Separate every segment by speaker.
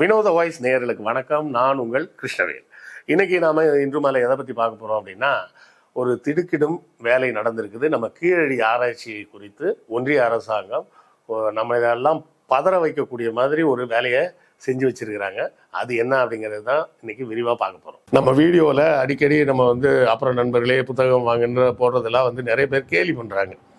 Speaker 1: வினோத வாய்ஸ் நேயர்களுக்கு வணக்கம். நான் உங்கள் கிருஷ்ணவேல். இன்னைக்கு நாம இன்று மாலை எதை பத்தி பார்க்க போறோம் அப்படின்னா ஒரு திடுக்கிடும் வேலை நடந்திருக்குது. நம்ம கீழடி ஆராய்ச்சி குறித்து ஒன்றிய அரசாங்கம் நம்ம இதெல்லாம் பதற வைக்கக்கூடிய மாதிரி ஒரு வேலையை செஞ்சு வச்சிருக்கிறாங்க. அது என்ன அப்படிங்கிறது தான் இன்னைக்கு விரிவாக பார்க்க போகிறோம் நம்ம வீடியோவில் அடிக்கடி நம்ம வந்து அப்புறம் நண்பர்களே புத்தகம் வாங்குன்ற போடுறதெல்லாம் வந்து நிறைய பேர் கேலி பண்ணுறாங்க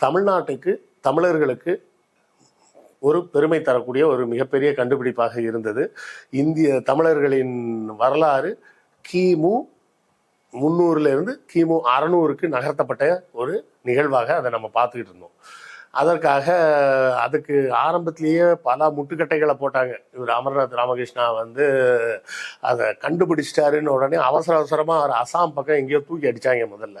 Speaker 1: தமிழ்நாட்டுக்கு தமிழர்களுக்கு ஒரு பெருமை தரக்கூடிய ஒரு மிகப்பெரிய கண்டுபிடிப்பாக இருந்தது. இந்திய தமிழர்களின் வரலாறு கிமு முந்நூறுலேருந்து கிமு அறநூறுக்கு நகர்த்தப்பட்ட ஒரு நிகழ்வாக அதை நம்ம பார்த்துக்கிட்டு இருந்தோம். அதற்காக அதுக்கு ஆரம்பத்திலேயே பல முட்டுக்கட்டைகளை போட்டாங்க. இவர் அமர்நாத் ராமகிருஷ்ணா வந்து அதை கண்டுபிடிச்சிட்டாருன்னு உடனே அவசர அவசரமாக அவர் அசாம் பக்கம் எங்கேயோ தூக்கி அடிச்சாங்க முதல்ல.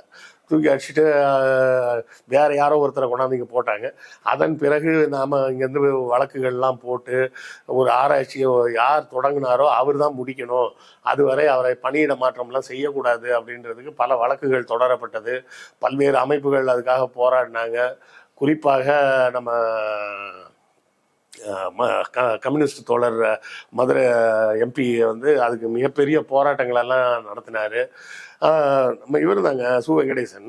Speaker 1: தூக்கி அடிச்சுட்டு வேறு வேற யாரோ ஒருத்தரை கொண்டாந்து இங்கே போட்டாங்க. அதன் பிறகு நாம் இங்கேருந்து வழக்குகள்லாம் போட்டு ஒரு ஆராய்ச்சியை யார் தொடங்கினாரோ அவர் தான் முடிக்கணும். அதுவரை அவரை பணியிட மாற்றம்லாம் செய்யக்கூடாது அப்படின்றதுக்கு பல வழக்குகள் தொடரப்பட்டது. பல்வேறு அமைப்புகள் அதுக்காக போராடினாங்க. குறிப்பாக நம்ம ம- க- கம்யூனிஸ்ட் தோழர் மதுரை எம்பி வந்து அதுக்கு மிகப்பெரிய போராட்டங்களெல்லாம் நடத்தினார். நம்ம இவர் தாங்க சு வெங்கடேசன்.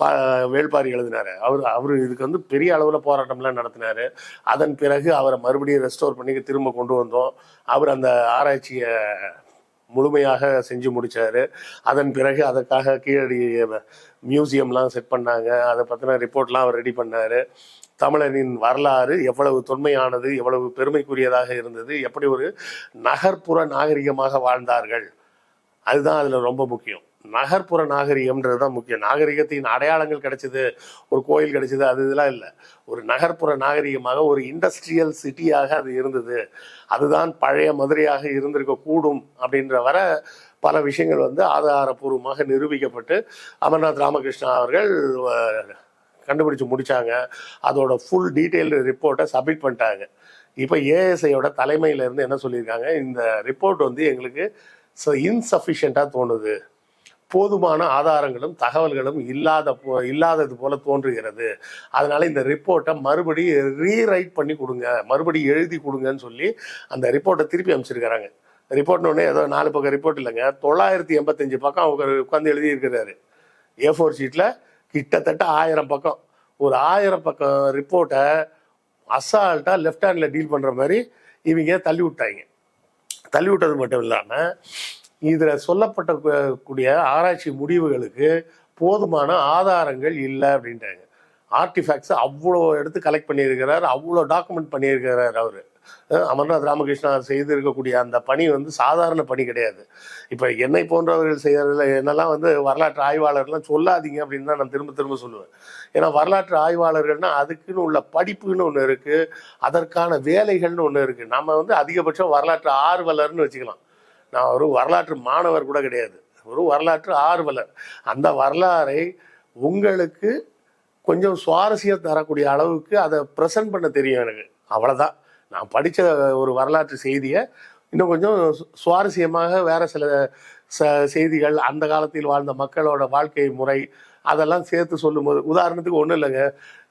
Speaker 1: பா வேள்பாரி எழுதினாரு. அவர் அவர் இதுக்கு வந்து பெரிய அளவில் போராட்டம்லாம் நடத்தினாரு. அதன் பிறகு அவரை மறுபடியும் ரெஸ்டோர் பண்ணி திரும்ப கொண்டு வந்தோம். அவர் அந்த ஆராய்ச்சியை முழுமையாக செஞ்சு முடித்தார் அதன் பிறகு அதற்காக கீழடி மியூசியம்லாம் செட் பண்ணாங்க. அதை பற்றின ரிப்போர்ட்லாம் அவர் ரெடி பண்ணாரு. தமிழனின் வரலாறு எவ்வளவு தொன்மையானது எவ்வளவு பெருமைக்குரியதாக இருந்தது எப்படி ஒரு நகர்ப்புற நாகரிகமாக வாழ்ந்தார்கள். அதுதான் அதில் ரொம்ப முக்கியம். நகர்ப்புற நாகரிகம்ன்றது தான் முக்கியம். நாகரிகத்தின் அடையாளங்கள் கிடைச்சது ஒரு கோயில் கிடைச்சது அது இதெல்லாம் இல்லை. ஒரு நகர்ப்புற நாகரிகமாக ஒரு இண்டஸ்ட்ரியல் சிட்டியாக அது இருந்தது. அதுதான் பழைய மதுரையாக இருந்திருக்க கூடும் அப்படின்ற வர பல விஷயங்கள் வந்து ஆதாரபூர்வமாக நிரூபிக்கப்பட்டு அமர்நாத் ராமகிருஷ்ணா அவர்கள் கண்டுபிடிச்சு முடித்தாங்க அதோட ஃபுல் டீட்டெயில்டு ரிப்போர்ட்டை சப்மிட் பண்ணிட்டாங்க. இப்போ ஏஎஸ்ஐயோட தலைமையிலேருந்து என்ன சொல்லியிருக்காங்க? இந்த ரிப்போர்ட் வந்து எங்களுக்கு ஸோ இன்சஃபிஷியண்ட்டாக தோணுது. போதுமான ஆதாரங்களும் தகவல்களும் இல்லாத போ இல்லாதது போல தோன்றுகிறது. அதனால இந்த ரிப்போர்ட்டை மறுபடி ரீரைட் பண்ணி கொடுங்க. மறுபடி எழுதி கொடுங்கன்னு சொல்லி அந்த ரிப்போர்ட்டை திருப்பி அமைச்சிருக்கிறாங்க ரிப்போர்ட்னு ஏதோ நாலு பக்கம் ரிப்போர்ட் இல்லைங்க. தொள்ளாயிரத்தி எண்பத்தஞ்சு பக்கம் அவர் உட்காந்து எழுதியிருக்கிறாரு. ஏ ஃபோர் ஷீட்டில் கிட்டத்தட்ட ஆயிரம் பக்கம். ஒரு ஆயிரம் பக்கம் ரிப்போர்ட்டை அசால்ட்டாக லெஃப்ட் ஹேண்டில் டீல் பண்ணுற மாதிரி இவங்க தள்ளி விட்டாங்க. தள்ளி விட்டது மட்டும் இல்லாமல் இதில் சொல்லப்பட்ட கூடிய ஆராய்ச்சி முடிவுகளுக்கு போதுமான ஆதாரங்கள் இல்லை அப்படின்ட்டாங்க ஆர்டிஃபேக்ட்ஸ் அவ்வளோ எடுத்து கலெக்ட் பண்ணியிருக்கிறார் அவ்வளோ டாக்குமெண்ட் பண்ணியிருக்கிறார் அவர். அமர்நாத் ராமகிருஷ்ணா செய்திருக்கக்கூடிய அந்த பணி வந்து சாதாரண பணி கிடையாது. இப்போ என்னை போன்றவர்கள் செய்யறதுல என்னெல்லாம் வந்து வரலாற்று ஆய்வாளர்லாம் சொல்லாதீங்க அப்படின்னு தான் நான் திரும்ப திரும்ப சொல்லுவேன். ஏன்னா வரலாற்று ஆய்வாளர்கள்னா அதுக்குன்னு உள்ள படிப்புன்னு ஒன்று இருக்குது அதற்கான வேலைகள்னு ஒன்று இருக்குது நம்ம வந்து அதிகபட்சம் வரலாற்று ஆர்வலர்னு வச்சுக்கலாம். நான் ஒரு வரலாற்று மாணவர் கூட கிடையாது. ஒரு வரலாற்று ஆர்வலர். அந்த வரலாறை உங்களுக்கு கொஞ்சம் சுவாரஸ்யம் தரக்கூடிய அளவுக்கு அதை ப்ரெசென்ட் பண்ண தெரியும் எனக்கு. அவ்வளோதான் நான் படித்த ஒரு வரலாற்று செய்தியை இன்னும் கொஞ்சம் சு- சுவாரஸ்யமாக வேறு சில ச செய்திகள் அந்த காலத்தில் வாழ்ந்த மக்களோட வாழ்க்கை முறை அதெல்லாம் சேர்த்து சொல்லும்போது உதாரணத்துக்கு ஒன்றும் இல்லைங்க.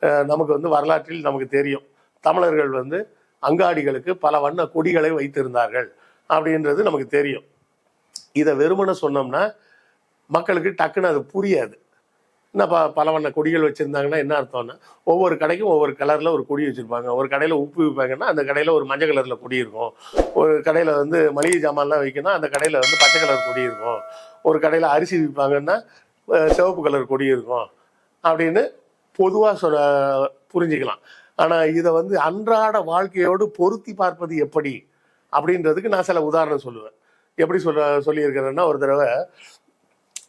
Speaker 1: நமக்கு வந்து வரலாற்றில் நமக்கு தெரியும். தமிழர்கள் வந்து அங்காடிகளுக்கு பல வண்ண கொடிகளை வைத்திருந்தார்கள் அப்படின்றது நமக்கு தெரியும். இதை வெறுமனை சொன்னோம்னா மக்களுக்கு டக்குன்னு அது புரியாது. என்ன ப பல வண்ண கொடிகள் வச்சுருந்தாங்கன்னா என்ன அர்த்தம்னா ஒவ்வொரு கடைக்கும் ஒவ்வொரு கலரில் ஒரு கொடி வச்சுருப்பாங்க. ஒரு கடையில் உப்பு விற்பாங்கன்னா அந்த கடையில் ஒரு மஞ்சள் கலரில் கொடி இருக்கும். ஒரு கடையில் வந்து மளிகை ஜாமான்லாம் வைக்கணும் அந்த கடையில் வந்து பச்சை கலர் கொடி இருக்கும். ஒரு கடையில் அரிசி விற்பாங்கன்னா சிவப்பு கலர் கொடி இருக்கும். அப்படின்னு பொதுவாக சொல்ல புரிஞ்சுக்கலாம். ஆனால் இதை வந்து அன்றாட வாழ்க்கையோடு பொருத்தி பார்ப்பது எப்படி? அப்படின்றதுக்கு நான் சில உதாரணம் சொல்லுவேன். எப்படி சொல்ல சொல்லியிருக்கிறேன்னா ஒரு தடவை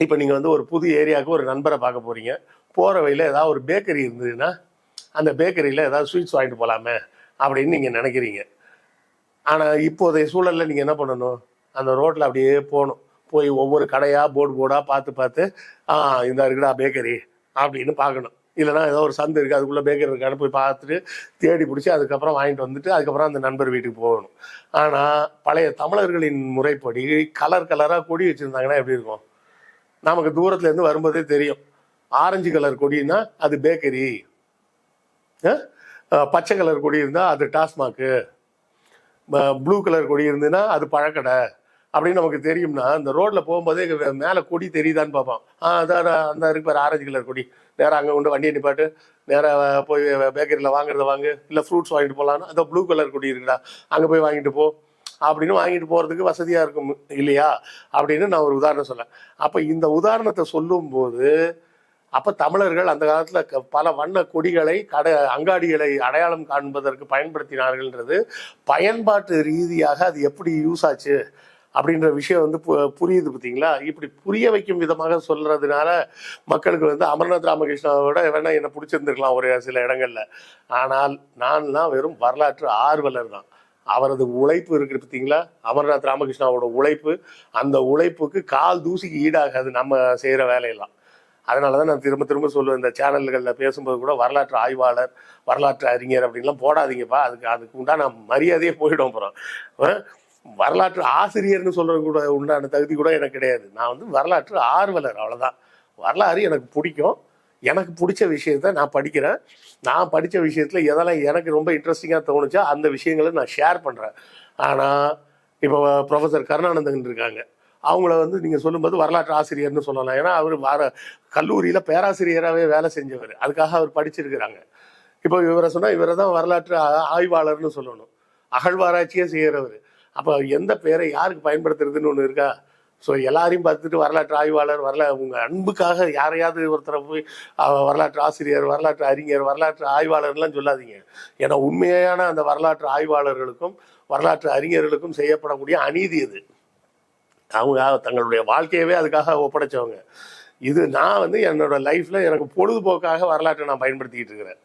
Speaker 1: இப்போ நீங்கள் வந்து ஒரு புது ஏரியாவுக்கு ஒரு நண்பரை பார்க்க போகிறீங்க போகிற வழியில் ஏதாவது ஒரு பேக்கரி இருந்ததுன்னா அந்த பேக்கரியில் ஏதாவது ஸ்வீட்ஸ் வாங்கிட்டு போகலாமே அப்படின்னு நீங்கள் நினைக்கிறீங்க. ஆனால் இப்போதைய சூழலில் நீங்கள் என்ன பண்ணணும்? அந்த ரோட்டில் அப்படியே போகணும். போய் ஒவ்வொரு கடையாக போர்டு போர்டாக பார்த்து பார்த்து ஆ இந்த இருக்குடா பேக்கரி அப்படின்னு பார்க்கணும். இல்லைன்னா ஏதோ ஒரு சந்து இருக்குது அதுக்குள்ளே பேக்கரி இருக்கான்னு போய் பார்த்துட்டு தேடி பிடிச்சி அதுக்கப்புறம் வாங்கிட்டு வந்துட்டு அதுக்கப்புறம் அந்த நண்பர் வீட்டுக்கு போகணும். ஆனால் பழைய தமிழர்களின் முறைப்படி கலர் கலராக கொடி வச்சுருந்தாங்கன்னா எப்படி இருக்கும்? நமக்கு தூரத்துல இருந்து வரும்போதே தெரியும். ஆரஞ்சு கலர் கொடின்னா அது பேக்கரி. பச்சை கலர் கொடி இருந்தால் அது டாஸ்மாக்கு ப்ளூ கலர் கொடி இருந்ததுன்னா அது பழக்கடை. அப்படின்னு நமக்கு தெரியும்னா இந்த ரோட்டில் போகும்போதே மேலே கொடி தெரியுதான்னு பார்ப்போம் ஆ அதான் அந்த இருக்கு பாரு ஆரஞ்சு கலர் கொடி. நேராக அங்கே கொண்டு வண்டியை நிப்பாட்டு நேராக போய் பேக்கரியில் வாங்குறத வாங்கு இல்லை ஃப்ரூட்ஸ் வாங்கிட்டு போகலான்னு அந்த ப்ளூ கலர் கொடி இருக்குடா அங்கே போய் வாங்கிட்டு போ. அப்படின்னு வாங்கிட்டு போகிறதுக்கு வசதியாக இருக்கும் இல்லையா? அப்படின்னு நான் ஒரு உதாரணம் சொல்லேன் அப்போ இந்த உதாரணத்தை சொல்லும்போது அப்போ தமிழர்கள் அந்த காலத்தில் பல வண்ண கொடிகளை கடை அங்காடிகளை அடையாளம் காண்பதற்கு பயன்படுத்தினார்கள்ன்றது பயன்பாட்டு ரீதியாக அது எப்படி யூஸ் ஆச்சு அப்படின்ற விஷயம் வந்து பு- புரியுது பார்த்தீங்களா? இப்படி புரிய வைக்கும் விதமாக சொல்றதுனால மக்களுக்கு வந்து அமர்நாத் ராமகிருஷ்ணாவோட வேணா என்ன பிடிச்சிருந்துருக்கலாம் ஒரு சில இடங்கள்ல. ஆனால் நான்லாம் வெறும் வரலாற்று ஆர்வலர் தான். அவரது உழைப்பு இருக்கு பார்த்தீங்களா? அமர்நாத் ராமகிருஷ்ணாவோட உழைப்பு. அந்த உழைப்புக்கு கால் தூசிக்கு ஈடாகாது நம்ம செய்கிற வேலையெல்லாம். அதனால தான் நான் திரும்ப திரும்ப சொல்லுவேன் இந்த சேனல்களில் பேசும்போது கூட வரலாற்று ஆய்வாளர் வரலாற்று அறிஞர் அப்படின்லாம் போடாதீங்கப்பா. அதுக்கு அதுக்கு உண்டான மரியாதையே போயிடும் அப்புறம். வரலாற்று ஆசிரியர்னு சொல்கிறது கூட உண்டான தகுதி கூட எனக்கு கிடையாது. நான் வந்து வரலாற்று ஆர்வலர் அவ்வளோதான் வரலாறு எனக்கு பிடிக்கும். எனக்கு பிடிச்ச விஷயத்த நான் படிக்கிறேன். நான் படித்த விஷயத்தில் எதெல்லாம் எனக்கு ரொம்ப இன்ட்ரெஸ்டிங்காக தோணுச்சோ அந்த விஷயங்களை நான் ஷேர் பண்ணுறேன் ஆனால் இப்போ ப்ரொஃபஸர் கருணானந்தன் இருக்காங்க. அவங்கள வந்து நீங்கள் சொல்லும்போது வரலாற்று ஆசிரியர்னு சொல்லலாம். ஏன்னா அவர் வர கல்லூரியில் பேராசிரியராகவே வேலை செஞ்சவர். அதுக்காக அவர் படிச்சிருக்கிறாங்க. இப்போ இவரை சொன்னால் இவரை தான் வரலாற்று ஆய்வாளர்னு சொல்லணும். அகழ்வாராய்ச்சியே செய்கிறவர் அப்போ எந்த பேரை யாருக்கு பயன்படுத்துறதுன்னு ஒன்று இருக்கா? ஸோ எல்லாரையும் பார்த்துட்டு வரலாற்று ஆய்வாளர் வரலா உங்கள் அன்புக்காக யாரையாவது ஒருத்தரை போய் வரலாற்று ஆசிரியர் வரலாற்று அறிஞர் வரலாற்று ஆய்வாளர்லாம் சொல்லாதீங்க. ஏன்னா உண்மையான அந்த வரலாற்று ஆய்வாளர்களுக்கும் வரலாற்று அறிஞர்களுக்கும் செய்யப்படக்கூடிய அநீதி இது. அவங்க தங்களுடைய வாழ்க்கையவே அதுக்காக ஒப்படைச்சவங்க. இது நான் வந்து என்னோட லைஃப்ல எனக்கு பொழுதுபோக்காக வரலாற்றை நான் பயன்படுத்திக்கிட்டு இருக்கிறேன்.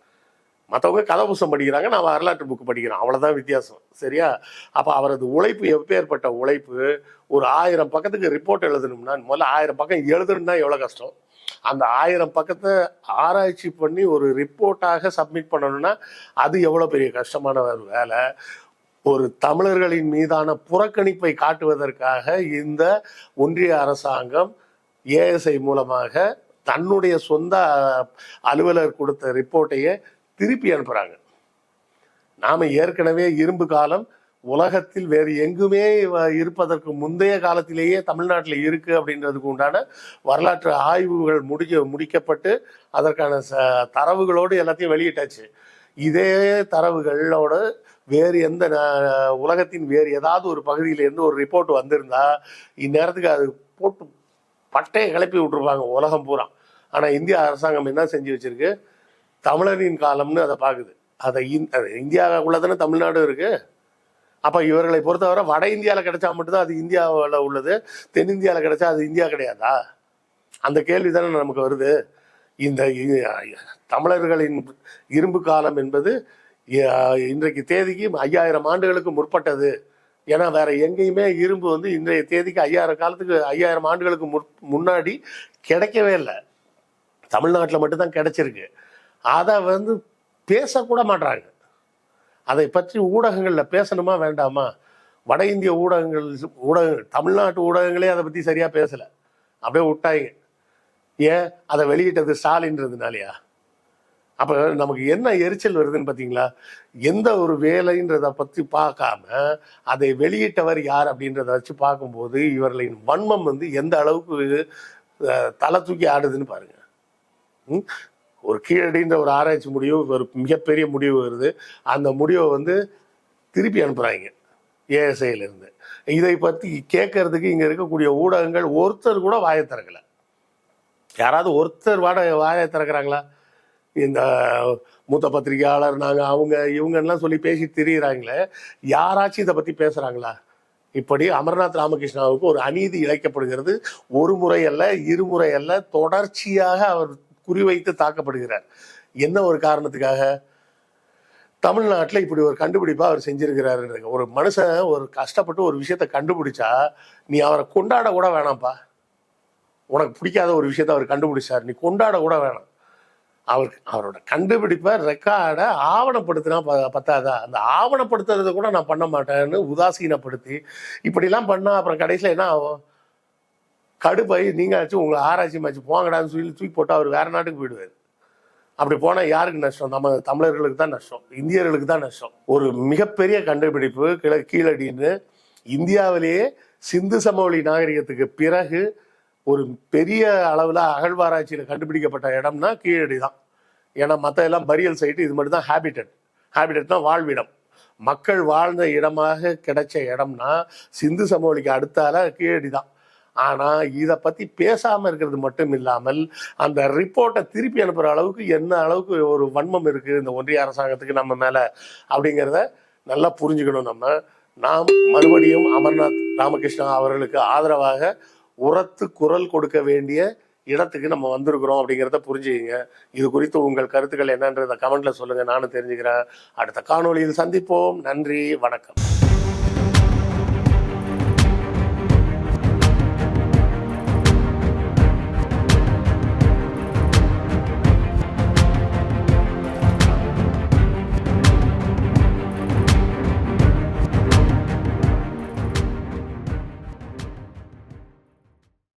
Speaker 1: மற்றவங்க கதை புஸ்தகம் படிக்கிறாங்க நான் வரலாற்று புக்கு படிக்கிறேன். அவ்வளோதான் வித்தியாசம். சரியா? அப்போ அவரது உழைப்பு எப்பேற்பட்ட உழைப்பு? ஒரு ஆயிரம் பக்கத்துக்கு ரிப்போர்ட் எழுதணும்னா முதல்ல ஆயிரம் பக்கம் எழுதணும்னா எவ்வளோ கஷ்டம்? அந்த ஆயிரம் பக்கத்தை ஆராய்ச்சி பண்ணி ஒரு ரிப்போர்ட்டாக சப்மிட் பண்ணணும்னா அது எவ்வளோ பெரிய கஷ்டமான ஒரு வேலை? ஒரு தமிழர்களின் மீதான புறக்கணிப்பை காட்டுவதற்காக இந்த ஒன்றிய அரசாங்கம் ஏஎஸ்ஐ மூலமாக தன்னுடைய சொந்த அலுவலர் கொடுத்த ரிப்போர்ட்டையே திருப்பி அனுப்புறாங்க. நாம ஏற்கனவே இரும்பு காலம் உலகத்தில் வேறு எங்குமே வ- இருப்பதற்கு முந்தைய காலத்திலேயே தமிழ்நாட்டில் இருக்கு அப்படின்றதுக்கு உண்டான வரலாற்று ஆய்வுகள் முடிக்க முடிக்கப்பட்டு அதற்கான ச தரவுகளோடு எல்லாத்தையும் வெளியிட்டாச்சு. இதே தரவுகளோட வேறு எந்த உலகத்தின் வேறு ஏதாவது ஒரு பகுதியிலேருந்து ஒரு ரிப்போர்ட் வந்திருந்தா இந்நேரத்துக்கு அது போட்டு பட்டையை கிளப்பி விட்டுருப்பாங்க உலகம் பூரா. ஆனால் இந்திய அரசாங்கம் என்ன செஞ்சு வச்சிருக்கு? தமிழரின் காலம்னு அதை பார்க்குது. அதை இந்- இந்தியாவுக்குள்ள தானே தமிழ்நாடு இருக்கு. அப்போ இவர்களை பொறுத்தவரை வட இந்தியாவில் கிடைச்சா மட்டும்தான் அது இந்தியாவில் உள்ளது. தென்னிந்தியாவில் கிடைச்சா அது இந்தியா கிடையாதா? அந்த கேள்வி தானே நமக்கு வருது. இந்த இ- தமிழர்களின் இரும்பு காலம் என்பது இன்றைக்கு தேதிக்கு ஐயாயிரம் ஆண்டுகளுக்கு முற்பட்டது. ஏன்னா வேற எங்கேயுமே இரும்பு வந்து இன்றைய தேதிக்கு ஐயாயிரம் காலத்துக்கு ஐயாயிரம் ஆண்டுகளுக்கு முற்- முன்னாடி கிடைக்கவே இல்லை. தமிழ்நாட்டில் மட்டும்தான் கிடைச்சிருக்கு. அதை வந்து பேசக்கூட மாட்றாங்க. அதை பற்றி ஊடகங்களில் பேசணுமா வேண்டாமா? வட இந்திய ஊடகங்கள் ஊடகங்கள் தமிழ்நாட்டு ஊடகங்களே அதை பற்றி சரியாக பேசலை. அப்படியே விட்டாங்க ஏன்? அதை வெளியிட்டது ஸ்டாலின்றதுனாலயா? அப்போ நமக்கு என்ன எரிச்சல் வருதுன்னு பார்த்தீங்களா எந்த ஒரு வேலைன்றத பற்றி பார்க்காம அதை வெளியிட்டவர் யார் அப்படின்றத வச்சு பார்க்கும்போது இவர்களின் வன்மம் வந்து எந்த அளவுக்கு தலை தூக்கி ஆடுதுன்னு பாருங்கள் ஒரு கீழடின்ற ஒரு ஆராய்ச்சி முடிவு ஒரு மிகப்பெரிய முடிவு வருது. அந்த முடிவை வந்து திருப்பி அனுப்புகிறாங்க ஏஎஸ்ஐலேருந்து இதை பற்றி கேட்கறதுக்கு இங்கே இருக்கக்கூடிய ஊடகங்கள் ஒருத்தர் கூட வாயை திறக்கலை. யாராவது ஒருத்தர் வாட வாயை திறக்கிறாங்களா? இந்த மூத்த பத்திரிகையாளர் நாங்கள் அவங்க இவங்கெல்லாம் சொல்லி பேசி திரியிறாங்களே யாராச்சும் இதை பற்றி பேசுகிறாங்களா இப்படி அமர்நாத் ராமகிருஷ்ணாவுக்கு ஒரு அநீதி இழைக்கப்படுகிறது. ஒரு முறை அல்ல இருமுறை அல்ல தொடர்ச்சியாக அவர் குறிவைத்து தாக்கப்படுகிறார். என்ன ஒரு காரணத்துக்காக? தமிழ்நாட்டில் இப்படி ஒரு கண்டுபிடிப்பாக அவர் செஞ்சிருக்கிறாரு ஒரு மனுஷன் ஒரு கஷ்டப்பட்டு ஒரு விஷயத்த கண்டுபிடிச்சா நீ அவரை கொண்டாட கூட வேணாம்ப்பா. உனக்கு பிடிக்காத ஒரு விஷயத்த அவர் கண்டுபிடிச்சார். நீ கொண்டாட கூட வேணாம். அவர் அவரோட கண்டுபிடிப்பை ரெக்கார்டை ஆவணப்படுத்தினா ப- பத்தாதா? அந்த ஆவணப்படுத்துறதை கூட நான் பண்ண மாட்டேன்னு உதாசீனப்படுத்தி இப்படிலாம் பண்ணால் அப்புறம் கடைசியில் என்ன ஆகும்? கடுப்பை நீங்க ஆச்சு உங்களை ஆராய்ச்சி மாச்சு போங்கடான்னு சொல்லி தூக்கி போட்டு அவர் வேறு நாட்டுக்கு போயிடுவார். அப்படி போனால் யாருக்கு நஷ்டம்? நம்ம தமிழர்களுக்கு தான் நஷ்டம். இந்தியர்களுக்கு தான் நஷ்டம். ஒரு மிகப்பெரிய கண்டுபிடிப்பு கிழ கீழடின்னு இந்தியாவிலேயே சிந்து சமவெளி நாகரிகத்துக்கு பிறகு ஒரு பெரிய அளவில் அகழ்வாராய்ச்சியில் கண்டுபிடிக்கப்பட்ட இடம்னா கீழடி தான். ஏன்னா மற்ற எல்லாம் பரியல் சைட்டு இது மட்டும் தான் ஹேபிட்டட் ஹேபிட்டட்னா வாழ்விடம். மக்கள் வாழ்ந்த இடமாக கிடைச்ச இடம்னா சிந்து சமவெளிக்கு அடுத்தால கீழடி தான். ஆனால் இதை பற்றி பேசாமல் இருக்கிறது மட்டும் இல்லாமல் அந்த ரிப்போர்ட்டை திருப்பி அனுப்புகிற அளவுக்கு என்ன அளவுக்கு ஒரு வன்மம் இருக்கு இந்த ஒன்றிய அரசாங்கத்துக்கு நம்ம மேல அப்படிங்கிறத நல்லா புரிஞ்சுக்கணும் நம்ம. நாம் மறுபடியும் அமர்நாத் ராமகிருஷ்ணா அவர்களுக்கு ஆதரவாக உரத்து குரல் கொடுக்க வேண்டிய இடத்துக்கு நம்ம வந்திருக்கிறோம் அப்படிங்கிறத புரிஞ்சுக்கிங்க. இது குறித்து உங்கள் கருத்துக்கள் என்னன்றதை கமெண்ட்ல சொல்லுங்க. நானும் தெரிஞ்சுக்கிறேன். அடுத்த காணொலியில் சந்திப்போம். நன்றி. வணக்கம்.